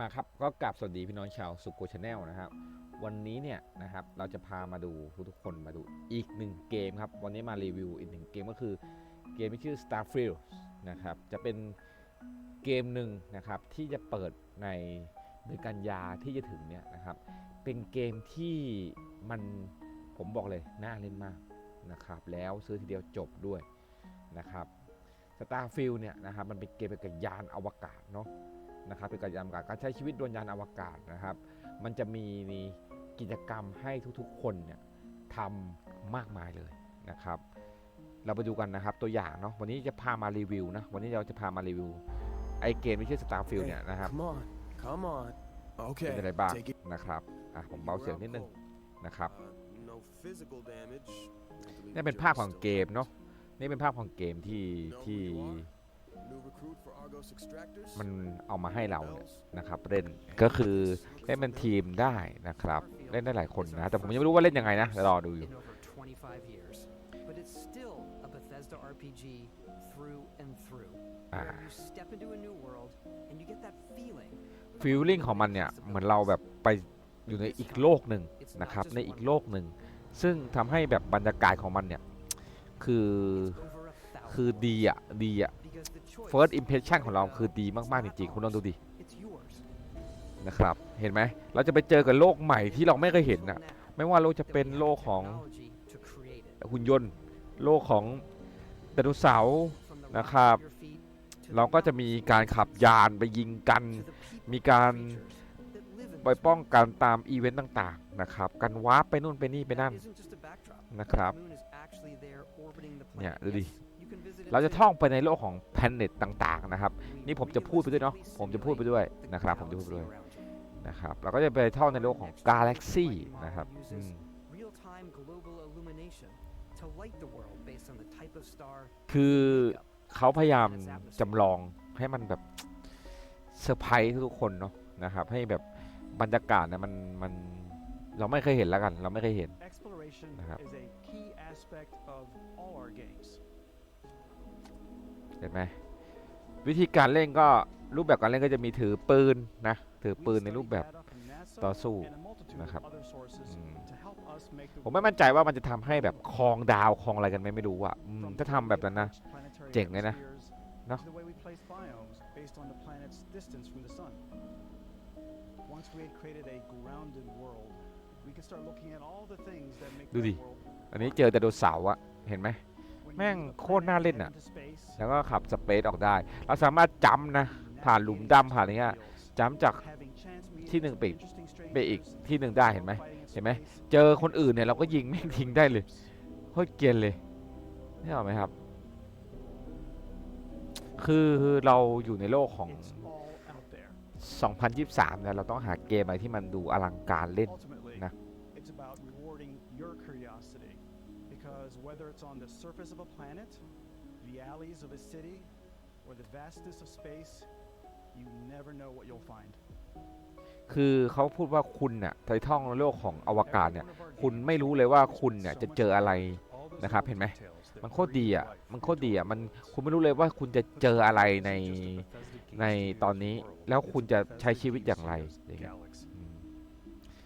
มาครับก็กลับสวัสดีพี่น้องชาวสุโกชาแนลนะครับ วันนี้เนี่ยนะครับเราจะพามาดูทุกคนมาดูอีกหนึ่งเกมครับ วันนี้มารีวิวอีกหนึ่งเกมก็คือเกมที่ชื่อ Starfield นะครับจะเป็นเกมหนึ่งนะครับที่จะเปิดในเดือนกันยาที่จะถึงเนี่ยนะครับ เป็นเกมที่มันผมบอกเลยน่าเล่นมากนะครับแล้วซื้อทีเดียวจบด้วยนะครับ Starfield เนี่ยนะครับมันเป็นเกมเกี่ยวกับยานอวกาศเนาะ นะครับเป็นการยานอวกาศการใช้ชีวิตบนยานอวกาศนะครับ มันจะมีกิจกรรมให้ทุกๆ คนเนี่ยทำมากมายเลยนะครับ เราไปดูกันนะครับตัวอย่างเนาะวันนี้จะพามารีวิวนะวันนี้เราจะพามารีวิวไอเกมที่ชื่อ Starfield เนี่ยนะครับ Come on, come on. เป็น Okay. อะไรบ้าง take it นะครับอะผมเบาเสียงนิดนึงนะครับ Uh, no physical damage. Have to leave นี่ the เป็น jerk ภาพของ still เกม hurt. เนาะนี่เป็นภาพของเกมที่ Know who ที่ มันเอามาให้เราเนี่ย Bells? นะครับเล่นก็คือเล่นเป็นทีมได้นะครับ เล่นได้หลายคนนะ แต่ผมยังไม่รู้ว่าเล่นยังไงนะเดี๋ยวรอดูอยู่ in over 25 years. But it's still a Bethesda RPG through and through. Ah. Where you step into a new world and you get that feeling. ฟีลลิ่งของมันเนี่ยเหมือนเราแบบไปอยู่ในอีกโลกหนึ่งนะครับในอีกโลกหนึ่งซึ่งทำให้แบบบรรยากาศของมันเนี่ยคือ It's over a thousand คือดีอะดีอะ first impression ของเราคือดีมากๆจริงๆคุณลองดูดินะครับ เห็นไหมเราจะไปเจอกับโลกใหม่ที่เราไม่เคยเห็นอะไม่ว่าโลกจะเป็นโลกของหุ่นยนต์ โลกของไดโนเสาร์นะครับ เราก็จะมีการขับยานไปยิงกัน มีการไปป้องกันตามอีเวนต์ต่างๆนะครับกันวาร์ปไปนู่นไปนี่ไปนั่นนะครับเนี่ยดูดิ เราจะ too. ท่องไปในโลกของแพลเน็ตต่างๆนะครับ We นี่ผมจะพูดไปด้วยเนาะ realistically ผมจะพูดไปด้วย simulate นะครับ the ผมจะพูดไปด้วย galaxy around you. นะครับเราก็จะไปท่องในโลกของกาแล็กซี่นะครับอืม Real-time global illumination to light the world based on the type of star คือ you wake up. เขาพยายามจำลองให้มันแบบเซอร์ไพรส์ทุกๆคนเนาะนะครับ ให้แบบบรรยากาศเนี่ยมันมันเราไม่เคยเห็นแล้วกัน เราไม่เคยเห็น Exploration นะครับ is a key aspect of all our games. เห็นไหมวิธีการเล่นก็รูปแบบการเล่นก็จะมีถือปืนนะถือปืนในรูปแบบต่อสู้นะครับผมไม่มั่นใจว่ามันจะทำให้แบบคลองดาวคลองอะไรกันไหมไม่รู้อะถ้าทำแบบนั้นนะเจ๋งเลยนะเนาะดูดิอันนี้เจอแต่โดเสาอะเห็นไหม แม่ง leave the โคตรน่า planet เล่น and อะ head into space, แล้วก็ขับสเปซออกได้ เราสามารถจำนะ ผ่านหลุมดำผ่านอะไรเงี้ยจำจาก having chance ที่หนึ่ง meetings ไป with interesting ไปอีก strangers, ที่หนึ่งได้เห็นไหม fighting in เห็นไหม space. เจอคนอื่นเนี่ยเราก็ยิงแม่งทิ้งได้เลยโคตรเกรียนเลยนี่ออกไหมครับ คือเราอยู่ในโลกของ It's all out there. 2023เนี่ยเราต้องหาเกมอะไรที่มันดูอลังการเล่น Because whether it's on the surface of a planet, the alleys of a city, or the vastness of space, you never know what you'll find. คือเขาพูดว่าคุณเนี่ยไปท่องโลกของอวกาศ Every เนี่ย one of our คุณ games ไม่รู้เลยว่า offers คุณเนี่ย so จะ much เจออะไร All those นะครับ little เห็นไหม details that มันโคตร breathe ดีอะ life มันโคตร into ดี a อะ มัน world. คุณไม่รู้เลยว่าคุณจะเจออะไรใน Isn't just a Bethesda game ใน Studios ตอนนี้ world, แล้ว it's คุณ a จะ Bethesda ใช้ชีวิต Game อย่างไร Studios อย่างเงี้ย galaxy. อืม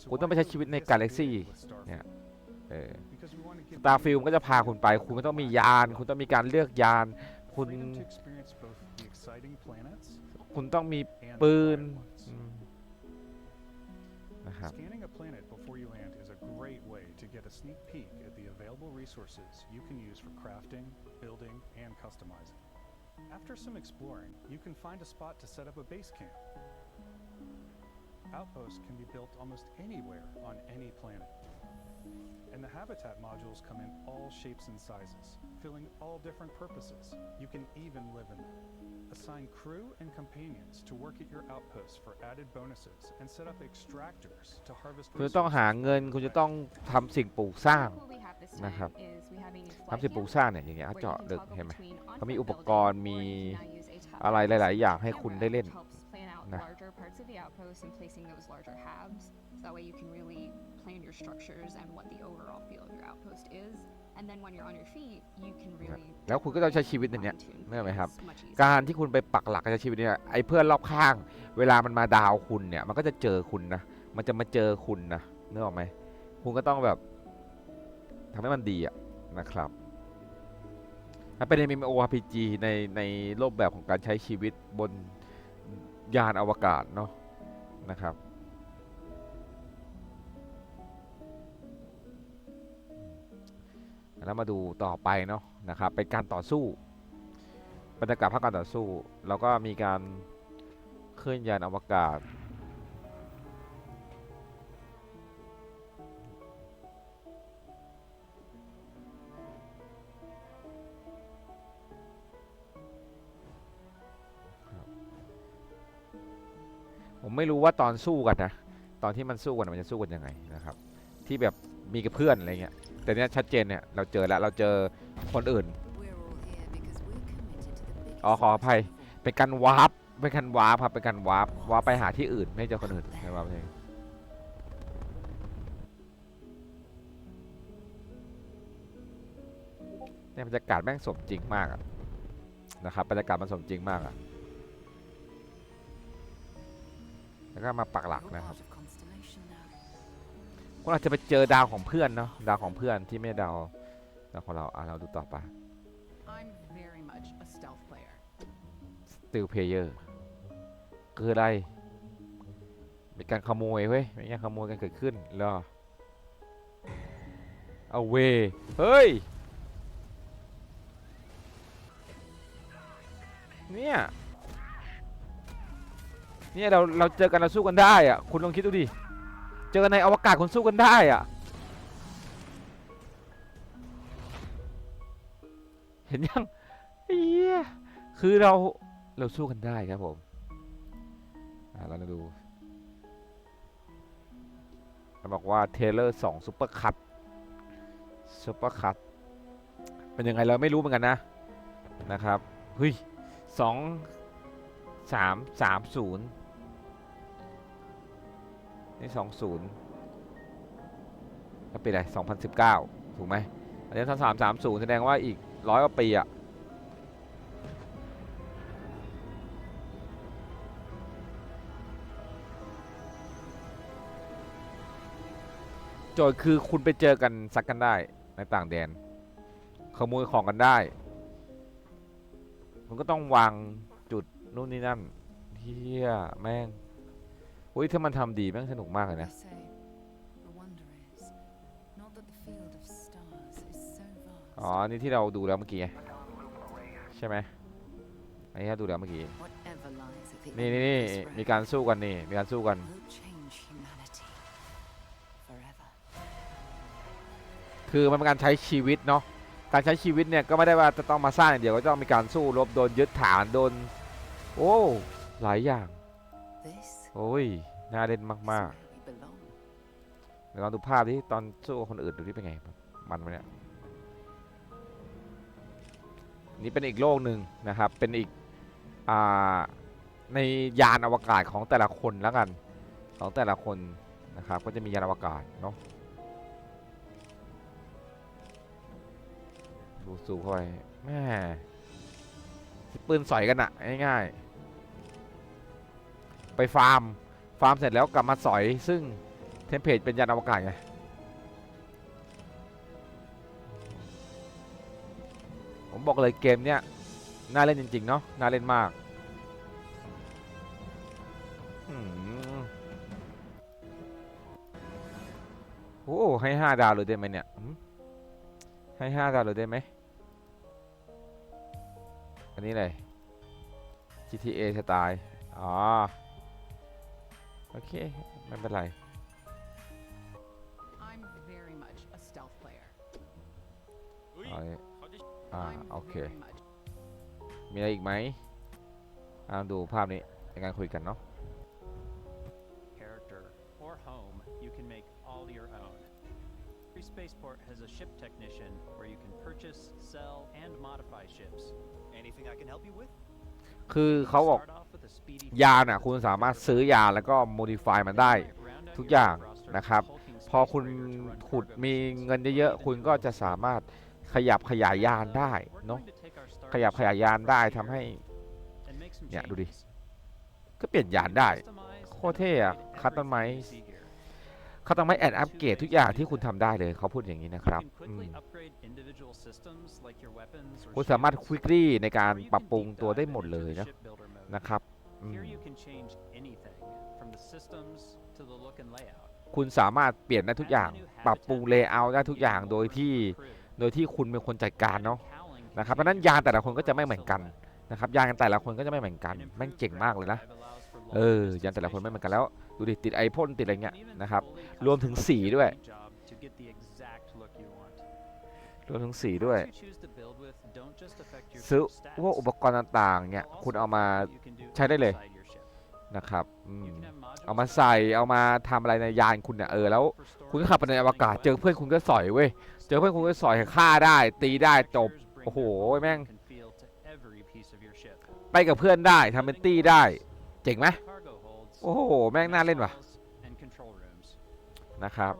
So คุณต้อง why ไปใช้ go ชีวิตใน this กาแล็กซี่ big with Starfield? เนี่ย เออ ตาฟิล you ก็จะพาคุณไป คุณก็ต้องมียาน คุณต้องมีการเลือกยาน คุณ freedom to experience both the exciting planets คุณต้องมี and ปืน the quiet ones. อืมนะครับ Scanning a planet before you land is a great way to get a sneak peek at the available resources you can use for crafting, building, and customizing. After some exploring, you can find a spot to set up a base camp. Outposts can be built almost anywhere on any planet. And the habitat modules come in all shapes and sizes, filling all different purposes. You can even live in them. Assign crew and companions to work at your outposts for added bonuses and set up extractors to harvest คุณจะต้องหาเงินคุณจะต้องทำสิ่งปลูกสร้าง What we have this นะครับ time is we have a new ทำ flight สิ่งปลูก camp สร้างเนี่ยอย่างเงี้ย where you เจาะ can ลึก toggle เห็นไหม between เขามี on-foot อุป building, กรณ์ or มี you can now use a tablet อะไรหลาย ๆ อย่างให้คุณได้ camera เล่น which helps plan out นะ larger parts of the outpost and placing those larger halves. So that way you can really plan your structures and what the overall feel of your outpost is. And then when you're on your feet, you can really แล้วคุณก็ต้องใช้ชีวิตในเนี้ย fine-tune ไม่ไหมครับ things much easier. การที่คุณไปปักหลักใช้ชีวิตเนี่ยไอ้เพื่อนรอบข้าง เวลามันมาดาวคุณเนี่ย มันก็จะเจอคุณนะ มันจะมาเจอคุณนะนึกออกไหมคุณก็ต้องแบบทำให้มันดีอะนะครับมันเป็น MMORPG ในในรูปแบบของการใช้ชีวิตบนยานอวกาศเนาะนะครับ แล้วมาดูต่อไปเนาะนะครับเป็นการต่อสู้บรรยากาศภาคการต่อสู้แล้วก็มีการเคลื่อนยานอวกาศ ผมไม่รู้ว่าตอนสู้กันนะ ตอนที่มันสู้กันมันจะสู้กันยังไงนะครับ ที่แบบมีกับเพื่อนอะไรเงี้ย แต่เนี้ยชัดเจนเนี่ยเราเจอแล้วเราเจอคนอื่นอ๋อขออภัยเป็นการวาร์ปเป็นการวาร์ปครับเป็นการวาร์ปวาร์ปไปหาที่อื่นไม่เจอคนอื่นนะครับเองเนี่ยบรรยากาศแม่งสมจริงมากอะนะครับบรรยากาศมันสมจริงมากอะแล้วก็มาปักหลักนะครับ คุณอาจจะไปเจอดาวของเพื่อนเนาะดาวของเพื่อนที่ไม่ดาวดาวของเราอะเราดูต่อไป I'm very much a stealth player. Steel Player คืออะไรเป็นการขโมยเว้ยเป็นการขโมยกันเกิดขึ้นเหรอเอาเวเฮ้ยเนี่ยเนี่ยเราเราเจอกันเราสู้กันได้อะคุณลองคิดดูดิ เจอกันในอวกาศคุณสู้กันได้อะ เห็นยังเฮียคือเราเราสู้กันได้ครับผมอ่าเรามาดูเราบอกว่าเทเลอร์สองซุปเปอร์คัตซุปเปอร์คัตเป็นยังไงเราไม่รู้เหมือนกันนะนะครับเฮ้ยสองสามสามศูนย์ นี่สองศูนย์แล้วปีอะไรสองพันสิบเก้าถูกไหมอันนี้ถ้าสามสามศูนย์แสดงว่าอีกร้อยกว่าปีอะโจทย์คือคุณไปเจอกันซักกันได้ในต่างแดน ขโมยของกันได้ มันก็ต้องวางจุดนู่นนี่นั่นเฮียแม่ง อุ้ยถ้ามันทำดีแม่งสนุกมากเลย They นะ say the wonder is not that the field of stars is so vast. อ๋อ นี่ที่เราดูแล้วเมื่อกี้ไงใช่ไหมอันนี้ที่เราดูแล้วเมื่อกี้ Whatever lies at the นี่ end นี่ of นี่ this มี road การสู้กันนี่ มีการสู้กัน will change humanity forever. คือมันเป็นการใช้ชีวิตเนาะ การใช้ชีวิตเนี่ยก็ไม่ได้ว่าจะต้องมาสร้างอย่างเดียว ก็ต้องมีการสู้รบโดนยึดฐานโดน โอ้ หลายอย่าง This โอ้ย น่าเล่นมากๆเดี๋ยวลองดูภาพที่ตอนสู้คนอื่นดูที่เป็นไง มันไหมเนี่ยนี่เป็นอีกโลกหนึ่งนะครับ เป็นอีกอ่าในยานอวกาศของแต่ละคนแล้วกัน ของแต่ละคนนะครับ ก็จะมียานอวกาศเนาะดูสูเข้าไปแม่ปืนสอยกันอะง่ายๆ ไปฟาร์ม ฟาร์มเสร็จแล้วกลับมาสอย ซึ่งเทมเพลตเป็นยานอวกาศไงผมบอกเลยเกมเนี้ยน่าเล่นจริง ๆ เนาะน่าเล่นมากอืโอ้ให้ห้าดาวเลยได้ไหมเนี่ยให้ห้าดาวเลยได้ไหมอันนี้เลย GTA สไตล์ อ๋อ โอเค ไม่เป็นไร I'm very much a stealth player. เอาเลยอ่า I'm โอเค very much มีอะไรอีกไหมอ่าดูภาพนี้ในการคุยกันเนาะ character, or home, you can make all your own. Every spaceport has a ship technician where you can purchase, sell, and modify ships. Anything I can help you with? คือเขาบอกยาน่ะคุณสามารถซื้อยาแล้วก็ modify มันได้ทุกอย่างนะครับ พอคุณขุดมีเงินเยอะๆคุณก็จะสามารถขยับขยายยานได้เนาะขยับขยายยานได้ทำให้เนี่ยดูดิก็เปลี่ยนยานได้โคตรเท่อะ Customize เขาต้องไม่แอดอัปเกรดทุกอย่างที่คุณทำได้เลยเขาพูดอย่างนี้นะครับอืมคุณสามารถควิกลี่ในการปรับปรุงตัวได้หมดเลยนะนะครับอืม Here you can change anything from the systems to the look and layout. คุณสามารถเปลี่ยนได้ทุกอย่าง ปรับปรุงเลเยอร์ได้ทุกอย่างโดยที่โดยที่คุณเป็นคนจัดการเนาะนะครับเพราะฉะนั้นยานแต่ละคนก็จะไม่เหมือนกันนะครับยานแต่ละคนก็จะไม่เหมือนกันแม่งเจ๋งมากเลยนะ เออยานแต่ละคนไม่เหมือนกันแล้ว ดูดิติดไอพ่นติดอะไรเงี้ยนะครับ รวมถึงสีด้วย รวมถึงสีด้วยซื้อพวกอุปกรณ์ต่างๆเนี่ยคุณเอามาใช้ได้เลยนะครับอเอามาใส่เอามาทำอะไรในยานคุณเนี่ยเออแล้วคุณก็ขับไปในอวกาศ เจอเพื่อนคุณก็สอยเว้ยเจอเพื่อนคุณก็สอยฆ่าได้ ตีได้จบโอ้โหแม่งไปกับเพื่อนได้ทำเป็นตี้ได้ เจ๋งไหมโอ้โห แม่งน่าเล่นว่ะนะครับ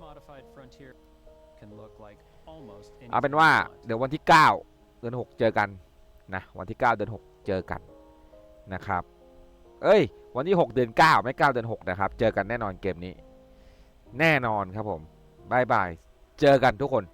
เอาเป็นว่าเดี๋ยววันที่ 9 เดือน 6 เจอกันนะวันที่ 9 เดือน 6 เจอกันนะครับ เอ้ย วันที่ 6 เดือน 9 ไม่ 9 เดือน 6 นะครับ เจอกันแน่นอนเกมนี้ แน่นอนครับผมบายบาย เจอกันทุกคน